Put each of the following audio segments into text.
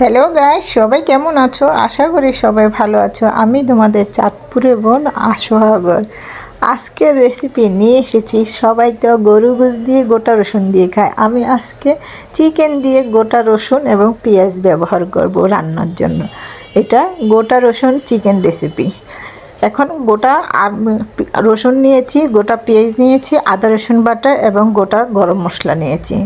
Hello guys সবাই কেমন আছো? আশা করি সবাই ভালো আছো। আমি তোমাদের চাঁদপুরের বোন আশোহাগর আজকের রেসিপি নিয়ে এসেছি। সবাই তো গরু গুজ দিয়ে গোটা রসুন দিয়ে খায়। আমি আজকে চিকেন দিয়ে গোটা রসুন এবং পেঁয়াজ ব্যবহার করব রান্নার জন্য। এটা গোটা রসুন চিকেন রেসিপি এখন গোটা রসুন নিয়েছি, গোটা পেঁয়াজ নিয়েছি, আদা রসুন বাটা এবং গোটা গরম মশলা নিয়েছি।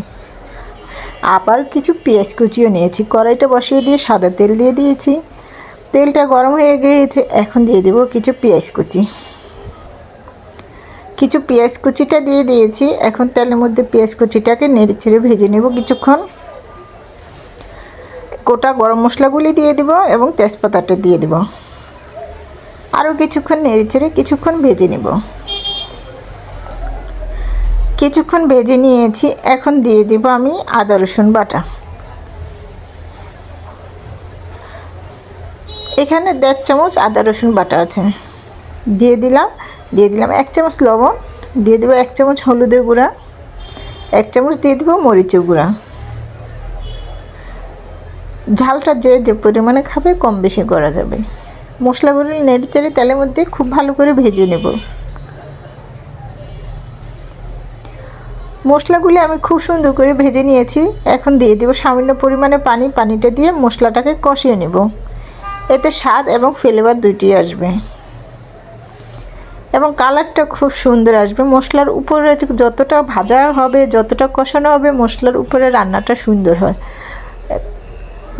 আবার কিছু পেঁয়াজ কুচিও নিয়েছি। কড়াইটা বসিয়ে দিয়ে সাদা তেল দিয়ে দিয়েছি। তেলটা গরম হয়ে গিয়েছে, এখন দিয়ে দেবো কিছু পেঁয়াজ কুচি। কিছু পেঁয়াজ কুচিটা দিয়ে দিয়েছি, এখন তেলের মধ্যে পেঁয়াজ কুচিটাকে নেড়ে ছেড়ে ভেজে নেব কিছুক্ষণ। গোটা গরম মশলাগুলি দিয়ে দেব এবং তেজপাতাটা দিয়ে দেব। আরও কিছুক্ষণ নেড়ে ছেড়ে কিছুক্ষণ ভেজে নেব। কিছুক্ষণ ভেজে নিয়েছি, এখন দিয়ে দিব আমি আদা রসুন বাটা। এখানে দেড় চামচ আদা রসুন বাটা আছে। দিয়ে দিলাম দিয়ে দিলাম এক চামচ লবণ, দিয়ে দেবো এক চামচ হলুদের গুঁড়া, এক চামচ দিয়ে দেবো মরিচের গুঁড়া। ঝালটা যে যে পরিমাণে খাবে কম বেশি করা যাবে। মশলাগুলো নেড়ে চেড়ে তেলের মধ্যে খুব ভালো করে ভেজে নেব। মশলাগুলি আমি খুব সুন্দর করে ভেজে নিয়েছি। এখন দিয়ে দেবো সামান্য পরিমাণে পানি। পানিটা দিয়ে মশলাটাকে কষিয়ে নেব। এতে স্বাদ এবং ফ্লেভার দুইটি আসবে। এবং কালারটা খুব সুন্দর আসবে। মশলার উপরে যতটা ভাজা হবে, যতটা কষানো হবে, মশলার উপরে রান্নাটা সুন্দর হয়।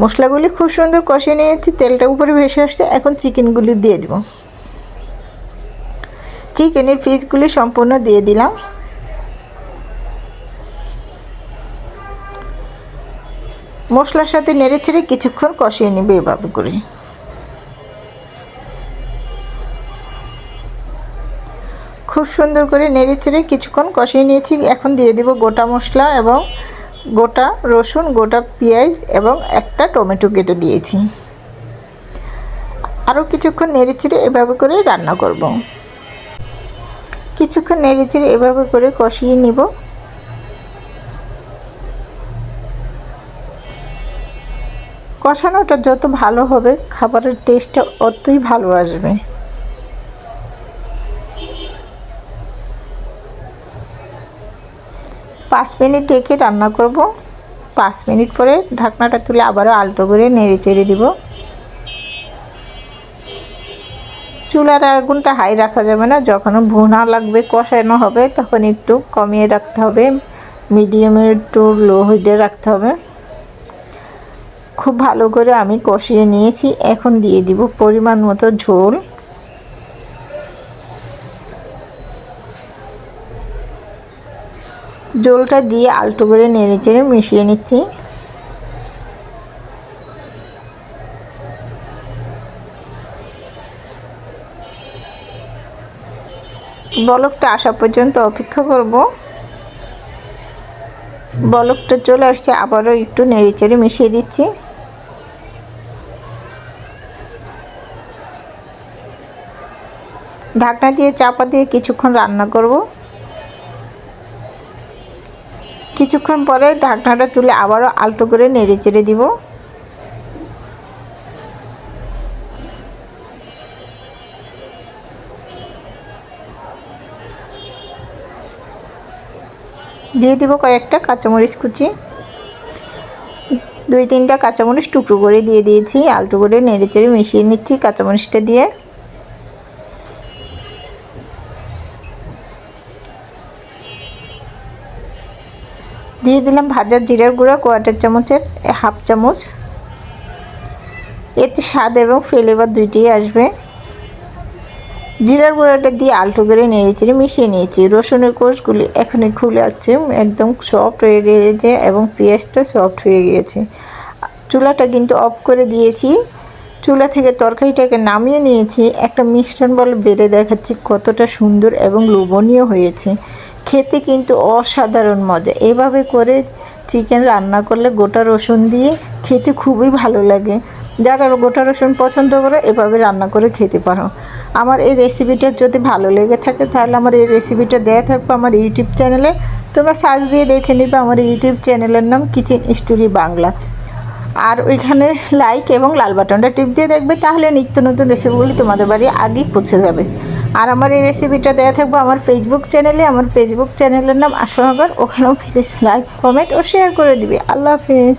মশলাগুলি খুব সুন্দর কষিয়ে নিয়েছি। তেলটা উপরে ভেসে আসছে। এখন চিকেনগুলি দিয়ে দেব। চিকেনের পিসগুলি সম্পূর্ণ দিয়ে দিলাম। মশলার সাথে নেড়ে ছেড়ে কিছুক্ষণ কষিয়ে নেবে এভাবে করে। খুব সুন্দর করে নেড়ে চেড়ে কিছুক্ষণ কষিয়ে নিয়েছি। এখন দিয়ে দেব গোটা মশলা এবং গোটা রসুন, গোটা পেঁয়াজ এবং একটা টমেটো কেটে দিয়েছি। আরও কিছুক্ষণ নেড়ে চেড়ে এভাবে করে রান্না করব। কিছুক্ষণ নেড়ে চেড়ে এভাবে করে কষিয়ে নিব। কষানোটা যত ভালো হবে, খাবারের টেস্টটা অতই ভালো আসবে। পাঁচ মিনিট রেখে রান্না করব। পাঁচ মিনিট পরে ঢাকনাটা তুলে আবারও আলতো করে নেড়ে চেড়ে দিব। চুলার আগুনটা হাই রাখা যাবে না, যখন ভুনা লাগবে, কষানো হবে, তখন একটু কমিয়ে রাখতে হবে। মিডিয়ামে একটু লো হিটে রাখতে হবে। খুব ভালো করে আমি কষিয়ে নিয়েছি। এখন দিয়ে দিব পরিমাণ মতো ঝোল। জলটা দিয়ে আলটু করে নেড়ে চেড়ে মিশিয়ে নিচ্ছি। বলকটা আসা পর্যন্ত অপেক্ষা করব। বলকটা চলে আসছে, আবারও একটু নেড়ে চেড়ে মিশিয়ে দিচ্ছি। ঢাকনা দিয়ে চাপা দিয়ে কিছুক্ষণ রান্না করব। কিছুক্ষণ পরে ঢাকনাটা তুলে আবারও আলতো করে নেড়ে চেড়ে দিব। দিয়ে দিব কয়েকটা কাঁচামরিচ কুচি। দুই তিনটা কাঁচামরিচ টুকরো করে দিয়ে দিয়েছি আলটু করে নেড়ে চেড়ে মিশিয়ে নিচ্ছি কাঁচামরিচটা দিয়ে। দিয়ে দিলাম ভাজা জিরার গুঁড়া কোয়াটার চামচের হাফ চামচ। এতে স্বাদ এবং ফ্লেভার দুইটিই আসবে। জিরার গুঁড়াটা দিয়ে আলটো করে নেড়েছি মিশিয়ে নিয়েছি। রসুনের কোষগুলি এখনই খুলে আসছে একদম সফট হয়ে গিয়েছে এবং পেঁয়াজটা সফট হয়ে গিয়েছে। চুলাটা কিন্তু অফ করে দিয়েছি। চুলা থেকে তরকারিটাকে নামিয়ে নিয়েছি। একটা মিশ্রণ বল বেড়ে দেখাচ্ছি কতটা সুন্দর এবং লোভনীয় হয়েছে। খেতে কিন্তু অসাধারণ মজা। এভাবে করে চিকেন রান্না করলে গোটা রসুন দিয়ে খেতে খুবই ভালো লাগে। যারা গোটা রসুন পছন্দ করে, এভাবে রান্না করে খেতে পারো। আমার এই রেসিপিটা যদি ভালো লেগে থাকে, তাহলে আমার এই রেসিপিটা দেওয়া থাকবে আমার ইউটিউব চ্যানেলে তোমরা সার্চ দিয়ে দেখে নিবে আমার ইউটিউব চ্যানেলের নাম কিচেন স্টোরি বাংলা আর ওইখানে লাইক এবং লাল বাটনটা টিপ দিয়ে দেখবে, তাহলে নিত্য নতুন রেসিপিগুলি তোমাদের বাড়ি আগেই পৌঁছে যাবে। আর আমার এই রেসিপিটা দেওয়া থাকবে আমার ফেসবুক চ্যানেলে আমার ফেসবুক চ্যানেলের নাম আশানগর ওখানেও প্লিজ লাইক কমেন্ট ও শেয়ার করে দিবে। আল্লাহ হাফেজ।